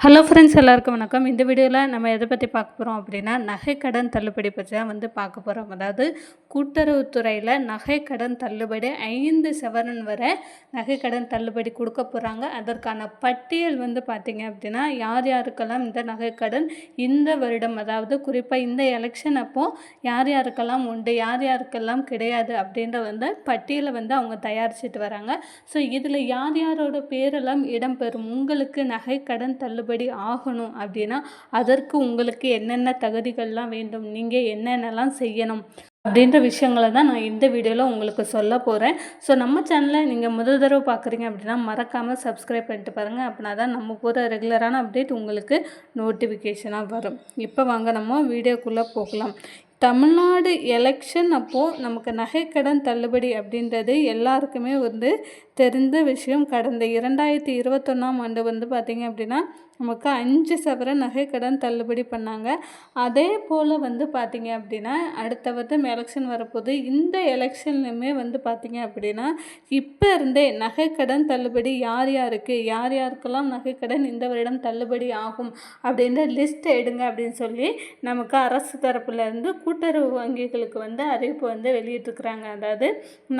Hello friends எல்லாருக்கும் வணக்கம். இந்த வீடியோவில் நம்ம எதை பற்றி பார்க்க போகிறோம் அப்படின்னா நகைக்கடன் தள்ளுபடி பற்றி தான் வந்து பார்க்க போகிறோம் அதாவது கூட்டுறவுத்துறையில் நகைக்கடன் தள்ளுபடி ஐந்து சவரன் வரை நகைக்கடன் தள்ளுபடி கொடுக்க போகிறாங்க அதற்கான பட்டியல் வந்து பார்த்திங்க அப்படின்னா யார் யாருக்கெல்லாம் இந்த நகைக்கடன் இந்த வருடம் அதாவது குறிப்பாக இந்த எலெக்ஷன் அப்போது யார் யாருக்கெல்லாம் உண்டு யார் யாருக்கெல்லாம் கிடையாது அப்படின்ற வந்து பட்டியலை வந்து அவங்க தயாரிச்சிட்டு வராங்க. ஸோ இதில் யார் யாரோட பேரெல்லாம் இடம்பெறும்? உங்களுக்கு நகைக்கடன் தள்ளுபடி ஆகணும் அப்படின்னா அதற்கு உங்களுக்கு என்னென்ன தகுதிகள்லாம் வேண்டும் நீங்கள் என்னென்னலாம் செய்யணும் அப்படின்ற விஷயங்களை தான் நான் இந்த வீடியோவில் உங்களுக்கு சொல்ல போகிறேன் ஸோ நம்ம சேனலை நீங்கள் முதல் தடவை பார்க்குறீங்க அப்படின்னா மறக்காமல் சப்ஸ்கிரைப் பண்ணிட்டு பாருங்கள் அப்படின்னா தான் நம்ம போகிற ரெகுலரான அப்டேட் உங்களுக்கு நோட்டிஃபிகேஷனாக வரும். இப்போ வாங்க நம்ம வீடியோக்குள்ளே போகலாம். தமிழ்நாடு எலெக்ஷன் அப்போது நமக்கு நகைக்கடன் தள்ளுபடி அப்படின்றது எல்லாருக்குமே வந்து தெரிந்த விஷயம். கடந்த இரண்டாயிரத்தி இருபத்தொன்னாம் ஆண்டு வந்து பார்த்திங்க அப்படின்னா நமக்கு அஞ்சு சவர நகைக்கடன் தள்ளுபடி பண்ணாங்க. அதே போல் வந்து பார்த்திங்க அப்படின்னா அடுத்த வருடம் எலெக்ஷன் வரப்போகுது இந்த எலெக்ஷன்லையுமே வந்து பார்த்திங்க அப்படின்னா இப்போ இருந்தே நகைக்கடன் தள்ளுபடி யார் யாருக்கு யார் யாருக்கெல்லாம் நகைக்கடன் இந்த வருடம் தள்ளுபடி ஆகும் அப்படின்ற லிஸ்ட் எடுங்க அப்படின்னு சொல்லி நமக்கு அரசு தரப்புலேருந்து கூட்டுறவு வங்கிகளுக்கு வந்து அறிவிப்பு வந்து வெளியிட்டிருக்கிறாங்க. அதாவது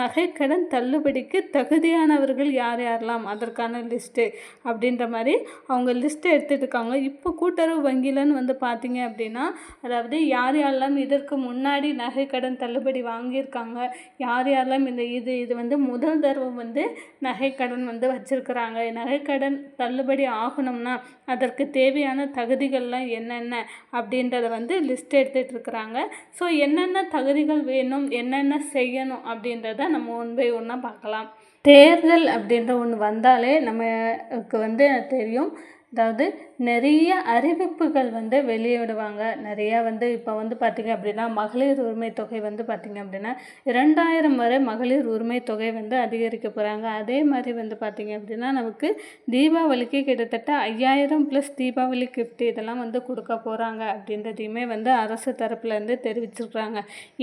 நகைக்கடன் தள்ளுபடிக்கு தகுதியானவர்கள் யார் யாரெல்லாம்? அதற்கான லிஸ்ட்டு அப்படின்ற மாதிரி அவங்க லிஸ்ட்டு எடுத்துகிட்டு இருக்காங்க இப்போ கூட்டுறவு வங்கியிலன்னு வந்து பார்த்தீங்க அப்படின்னா அதாவது யார் யாரெல்லாம் இதற்கு முன்னாடி நகை கடன் தள்ளுபடி வாங்கியிருக்காங்க யார் யாரெல்லாம் இந்த இது இது வந்து முதல் தடவை வந்து நகைக்கடன் வந்து வச்சுருக்குறாங்க நகைக்கடன் தள்ளுபடி ஆகணும்னா அதற்கு தேவையான தகுதிகள்லாம் என்னென்ன அப்படின்றத வந்து லிஸ்ட் எடுத்துகிட்டு இருக்கிறாங்க ஸோ என்னென்ன தகுதிகள் வேணும் என்னென்ன செய்யணும் அப்படின்றத நம்ம ஒன் பை பார்க்கலாம். தேர்தல் அப்படின்ற ஒன்று வந்தாலே நமக்கு வந்து தெரியும். அதாவது நிறைய அறிவிப்புகள் வந்து வெளியிடுவாங்க. நிறையா வந்து இப்போ வந்து பார்த்திங்க அப்படின்னா மகளிர் உரிமை தொகை வந்து பார்த்திங்க அப்படின்னா இரண்டாயிரம் வரை மகளிர் உரிமை தொகை வந்து அதிகரிக்க போகிறாங்க அதே மாதிரி வந்து பார்த்திங்க அப்படின்னா நமக்கு தீபாவளிக்கு கிட்டத்தட்ட ஐயாயிரம் ப்ளஸ் தீபாவளி கிஃப்ட் இதெல்லாம் வந்து கொடுக்க போகிறாங்க அப்படின்றதையுமே வந்து அரசு தரப்புலேருந்து தெரிவிச்சிருக்கிறாங்க.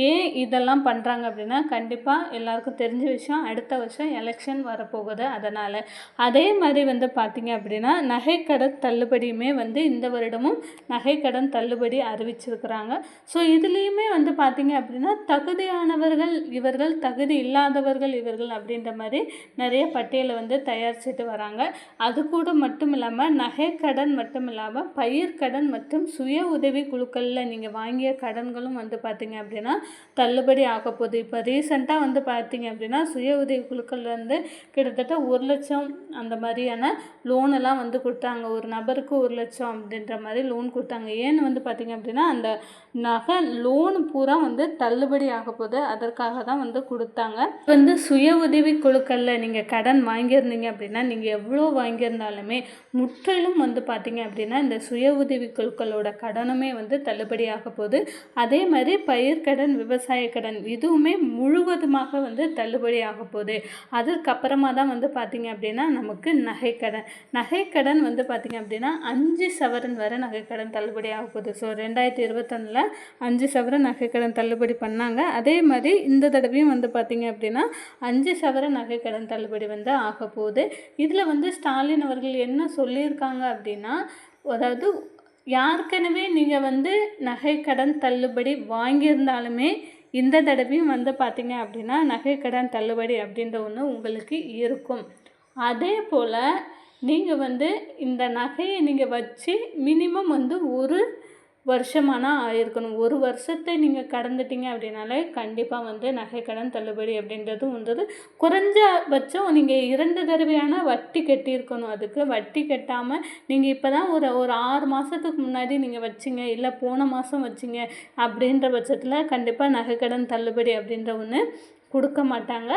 ஏன் இதெல்லாம் பண்ணுறாங்க அப்படின்னா கண்டிப்பாக எல்லாருக்கும் தெரிஞ்ச விஷயம் அடுத்த வருஷம் எலெக்ஷன் வரப்போகுது. அதனால் அதே மாதிரி வந்து பார்த்திங்க அப்படின்னா நகைக்கடன் தள்ளுபடியுமே வந்து இந்த வருடமும் நகைக்கடன் தள்ளுபடி அறிவிச்சிருக்கிறாங்க. ஸோ இதுலேயுமே வந்து பார்த்திங்க அப்படின்னா தகுதியானவர்கள் இவர்கள் தகுதி இல்லாதவர்கள் இவர்கள் அப்படின்ற மாதிரி நிறைய பட்டியலை வந்து தயாரிச்சுட்டு வராங்க. அது கூட மட்டும் இல்லாமல் நகைக்கடன் மட்டும் இல்லாமல் பயிர்க்கடன் மற்றும் சுய உதவி குழுக்களில் நீங்கள் வாங்கிய கடன்களும் வந்து பார்த்திங்க அப்படின்னா தள்ளுபடி ஆக போகுது. இப்போ ரீசெண்டாக வந்து பார்த்திங்க அப்படின்னா சுய உதவி குழுக்கள் வந்து கிட்டத்தட்ட ஒரு லட்சம் அந்த மாதிரியான லோனெல்லாம் வந்து கொடுத்தாங்க. ஒரு நபருக்கு ஒரு லட்சம் அப்படின்ற மாதிரி லோன் கொடுத்தாங்க. ஏன்னு வந்து பார்த்திங்க அப்படின்னா அந்த நகை லோன் பூரா வந்து தள்ளுபடி ஆக போகுது. அதற்காக தான் வந்து கொடுத்தாங்க. வந்து சுய உதவி குழுக்களில் நீங்கள் கடன் வாங்கியிருந்தீங்க அப்படின்னா நீங்கள் எவ்வளோ வாங்கியிருந்தாலுமே முற்றிலும் வந்து பார்த்திங்க அப்படின்னா இந்த சுய உதவி குழுக்களோட கடனுமே வந்து தள்ளுபடியாக போகுது. அதே மாதிரி பயிர்க்கடன் விவசாய கடன் இதுவுமே முழுவதுமாக வந்து தள்ளுபடியாக போகுது. அதுக்கப்புறமா தான் வந்து பார்த்திங்க அப்படின்னா நமக்கு நகைக்கடன் நகைக்கடன் வந்து பார்த்திங்க அப்படின்னா அஞ்சு சவரன் வரை நகைக்கடன் தள்ளுபடியாக போகுது. ஸோ ரெண்டாயிரத்தி இருபத்தொன்னில் அஞ்சு சவரன் நகைக்கடன் தள்ளுபடி பண்ணாங்க. அதே மாதிரி இந்த தடவையும் வந்து பார்த்திங்க அப்படின்னா அஞ்சு சவரன் நகைக்கடன் தள்ளுபடி வந்து ஆக போகுது இதில் வந்து ஸ்டாலின் அவர்கள் என்ன சொல்லியிருக்காங்க அப்படின்னா அதாவது யாருக்கெனவே நீங்கள் வந்து நகைக்கடன் தள்ளுபடி வாங்கியிருந்தாலுமே இந்த தடவையும் வந்து பார்த்திங்க அப்படின்னா நகைக்கடன் தள்ளுபடி அப்படின்ற ஒன்று உங்களுக்கு இருக்கும். அதே போல் நீங்கள் வந்து இந்த நகையை நீங்கள் வச்சு மினிமம் வந்து ஒரு வருஷமானா ஆயிருக்கணும். ஒரு வருஷத்தை நீங்கள் கடந்துட்டீங்க அப்படின்னாலே கண்டிப்பாக வந்து நகைக்கடன் தள்ளுபடி அப்படின்றதும் வந்தது. குறைஞ்சபட்சம் நீங்கள் இரண்டு தடவையான வட்டி கட்டியிருக்கணும். அதுக்கு வட்டி கட்டாமல் நீங்கள் இப்போ தான் ஒரு ஒரு ஆறு மாதத்துக்கு முன்னாடி நீங்கள் வச்சிங்க. இல்லை போன மாதம் வச்சிங்க அப்படின்ற பட்சத்தில் கண்டிப்பாக நகைக்கடன் தள்ளுபடி அப்படின்ற ஒன்று கொடுக்க மாட்டாங்க.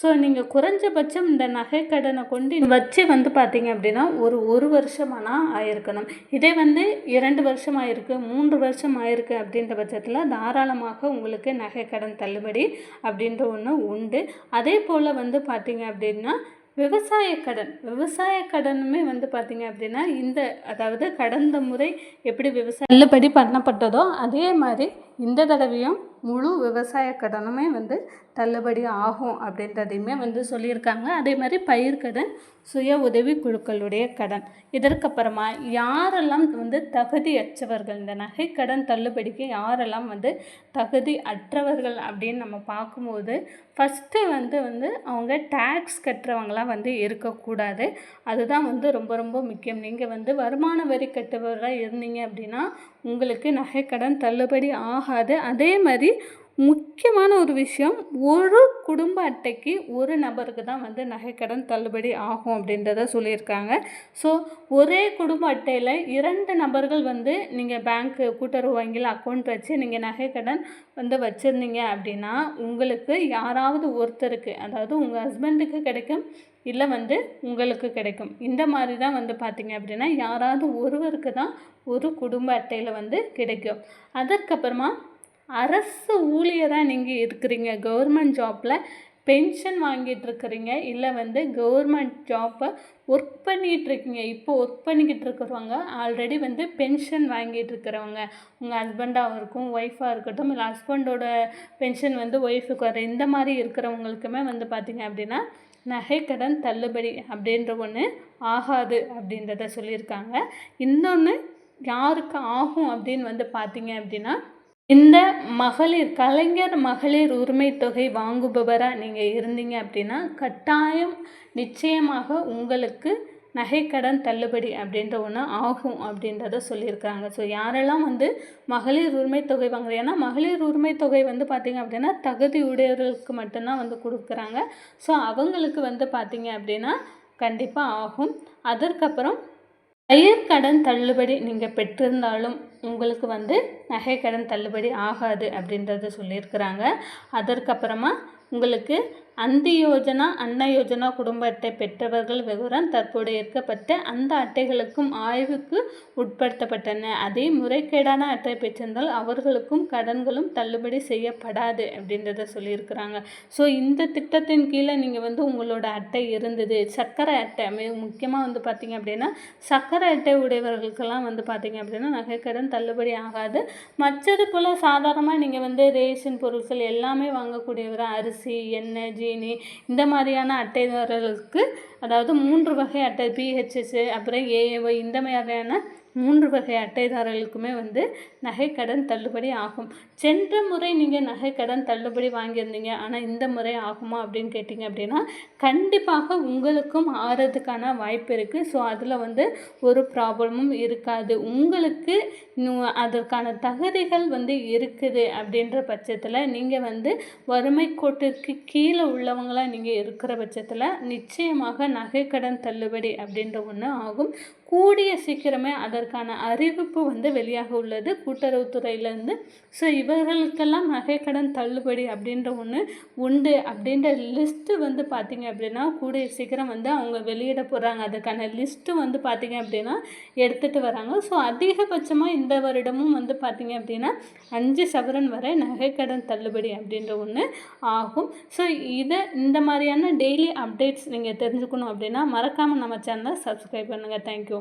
ஸோ நீங்கள் குறைஞ்சபட்சம் இந்த நகைக்கடனை கொண்டு வச்சு வந்து பார்த்தீங்க அப்படின்னா ஒரு ஒரு வருஷமானா ஆயிருக்கணும். இதே வந்து இரண்டு வருஷம் ஆயிருக்கு மூன்று வருஷம் ஆயிருக்கு அப்படின்ற பட்சத்தில் தாராளமாக உங்களுக்கு நகைக்கடன் தள்ளுபடி அப்படின்ற ஒன்று உண்டு. அதே போல் வந்து பார்த்தீங்க அப்படின்னா விவசாய கடன். விவசாய கடனுமே வந்து பார்த்திங்க அப்படின்னா இந்த அதாவது கடந்த முறை எப்படி விவசாய தள்ளுபடி பண்ணப்பட்டதோ அதே மாதிரி இந்த தடவையும் முழு விவசாய கடனுமே வந்து தள்ளுபடி ஆகும் அப்படின்றதையுமே வந்து சொல்லியிருக்காங்க. அதே மாதிரி பயிர்க்கடன் சுய உதவி குழுக்களுடைய கடன். இதற்கப்புறமா யாரெல்லாம் வந்து தகுதியற்றவர்கள் இந்த நகைக்கடன் தள்ளுபடிக்கு யாரெல்லாம் வந்து தகுதி அற்றவர்கள் அப்படின்னு நம்ம பார்க்கும்போது ஃபஸ்ட்டு வந்து வந்து அவங்க டேக்ஸ் கட்டுறவங்களாம் வந்து இருக்கக்கூடாது. அதுதான் வந்து ரொம்ப ரொம்ப முக்கியம். நீங்கள் வந்து வருமான வரி கட்டுபவராக இருந்தீங்க அப்படின்னா உங்களுக்கு நகைக்கடன் தள்ளுபடி ஆகாது. அதே மாதிரி முக்கியமான ஒரு விஷயம் ஒரு குடும்ப அட்டைக்கு ஒரு நபருக்கு தான் வந்து நகைக்கடன் தள்ளுபடி ஆகும் அப்படின்றத சொல்லியிருக்காங்க. ஸோ ஒரே குடும்ப அட்டையில் இரண்டு நபர்கள் வந்து நீங்கள் பேங்க்கு கூட்டுறவு வங்கியில் அக்கௌண்ட் வச்சு நீங்கள் நகைக்கடன் வந்து வச்சுருந்தீங்க அப்படின்னா உங்களுக்கு யாராவது ஒருத்தருக்கு அதாவது உங்கள் ஹஸ்பண்டுக்கு கிடைக்கும் இல்லை வந்து உங்களுக்கு கிடைக்கும். இந்த மாதிரி தான் வந்து பார்த்திங்க அப்படின்னா யாராவது ஒருவருக்கு தான் ஒரு குடும்ப அட்டையில் வந்து கிடைக்கும். அதற்கப்புறமா அரசு ஊழியராக நீங்கள் இருக்கிறீங்க. கவர்மெண்ட் ஜாப்பில் பென்ஷன் வாங்கிட்டு இருக்கிறீங்க. இல்லை வந்து கவர்மெண்ட் ஜாப்பை ஒர்க் பண்ணிகிட்ருக்கீங்க இப்போ ஒர்க் பண்ணிக்கிட்டு இருக்கிறவங்க ஆல்ரெடி வந்து பென்ஷன் வாங்கிட்டு இருக்கிறவங்க. உங்கள் ஹஸ்பண்டாக இருக்கும் ஒய்ஃபாக இருக்கட்டும் இல்லை ஹஸ்பண்டோட பென்ஷன் வந்து ஒய்ஃபுக்கு வர இந்த மாதிரி இருக்கிறவங்களுக்குமே வந்து பார்த்திங்க அப்படின்னா நகைக்கடன் தள்ளுபடி அப்படின்ற ஒன்று ஆகாது அப்படின்றத சொல்லியிருக்காங்க. இன்னொன்று யாருக்கு ஆகும் அப்படின்னு வந்து பார்த்தீங்க அப்படின்னா இந்த மகளிர் கலைஞர் மகளிர் உரிமை தொகை வாங்குபவராக நீங்கள் இருந்தீங்க அப்படின்னா கட்டாயம் நிச்சயமாக உங்களுக்கு நகைக்கடன் தள்ளுபடி அப்படின்ற ஒன்று ஆகும் அப்படின்றத சொல்லியிருக்காங்க ஸோ யாரெல்லாம் வந்து மகளிர் உரிமை தொகை வாங்குறீங்க? ஏன்னா மகளிர் உரிமை தொகை வந்து பார்த்திங்க அப்படின்னா தகுதி உடையவர்களுக்கு மட்டும்தான் வந்து கொடுக்குறாங்க. ஸோ அவங்களுக்கு வந்து பார்த்திங்க அப்படின்னா கண்டிப்பாக ஆகும். அதற்கப்புறம் கடன் தள்ளுபடி நீங்கள் பெற்றிருந்தாலும் உங்களுக்கு வந்து நகைக்கடன் தள்ளுபடி ஆகாது அப்படின்றத சொல்லியிருக்கிறாங்க. அதற்கப்புறமா உங்களுக்கு அந்தி யோஜனா அன்ன யோஜனா குடும்ப அட்டை பெற்றவர்கள் விவரம் தற்போது ஏற்கப்பட்ட அந்த அட்டைகளுக்கும் ஆய்வுக்கு உட்படுத்தப்பட்டன. அதே முறைகேடான அட்டை பெற்றிருந்தால் அவர்களுக்கும் கடன்களும் தள்ளுபடி செய்யப்படாது அப்படின்றத சொல்லியிருக்கிறாங்க. ஸோ இந்த திட்டத்தின் கீழே நீங்கள் வந்து உங்களோட அட்டை இருந்தது. சர்க்கரை அட்டை முக்கியமாக வந்து பார்த்திங்க அப்படின்னா சர்க்கரை அட்டை உடையவர்களுக்கெல்லாம் வந்து பார்த்திங்க அப்படின்னா நகைக்கடன் தள்ளுபடி ஆகாது. மற்றது போல் சாதாரணமாக நீங்கள் வந்து ரேஷன் பொருட்கள் எல்லாமே வாங்கக்கூடியவர் அரிசி எண்ணெய் ஜீனி இந்த மாதிரியான அட்டைதாரர்களுக்கு அதாவது மூன்று வகை அட்டை பிஹெச்எஸ்ஸு அப்புறம் ஏஏஒய் இந்த மாதிரியான மூன்று வகை அட்டைதாரர்களுக்குமே வந்து நகைக்கடன் தள்ளுபடி ஆகும். சென்ற முறை நீங்கள் நகைக்கடன் தள்ளுபடி வாங்கியிருந்தீங்க. ஆனால் இந்த முறை ஆகுமா அப்படின்னு கேட்டிங்க அப்படின்னா கண்டிப்பாக உங்களுக்கும் ஆறதுக்கான வாய்ப்பு இருக்குது ஸோ அதில் வந்து ஒரு ப்ராப்ளமும் இருக்காது. உங்களுக்கு அதற்கான தகுதிகள் வந்து இருக்குது அப்படின்ற பட்சத்தில் நீங்கள் வந்து வறுமை கோட்டிற்கு கீழே உள்ளவங்களாக நீங்கள் இருக்கிற பட்சத்தில் நிச்சயமாக நகைக்கடன் தள்ளுபடி அப்படின்ற ஒன்று ஆகும். கூடிய சீக்கிரமே அதற்கு அதற்கான அறிவிப்பு வந்து வெளியாக உள்ளது. கூட்டுறவுத்துறையிலேருந்து. ஸோ இவர்களுக்கெல்லாம் நகைக்கடன் தள்ளுபடி அப்படின்ற ஒன்று உண்டு அப்படின்ற லிஸ்ட்டு வந்து பார்த்திங்க அப்படின்னா கூடிய சீக்கிரம் வந்து அவங்க வெளியிட போகிறாங்க அதுக்கான லிஸ்ட்டு வந்து பார்த்திங்க அப்படின்னா எடுத்துகிட்டு வராங்க. ஸோ அதிகபட்சமாக இந்த வருடமும் வந்து பார்த்திங்க அப்படின்னா அஞ்சு சவரன் வரை நகைக்கடன் தள்ளுபடி அப்படின்ற ஒன்று ஆகும். ஸோ இதை இந்த மாதிரியான டெய்லி அப்டேட்ஸ் நீங்கள் தெரிஞ்சுக்கணும் அப்படின்னா மறக்காமல் நம்ம சேனலை சப்ஸ்கிரைப் பண்ணுங்கள் தேங்க்யூ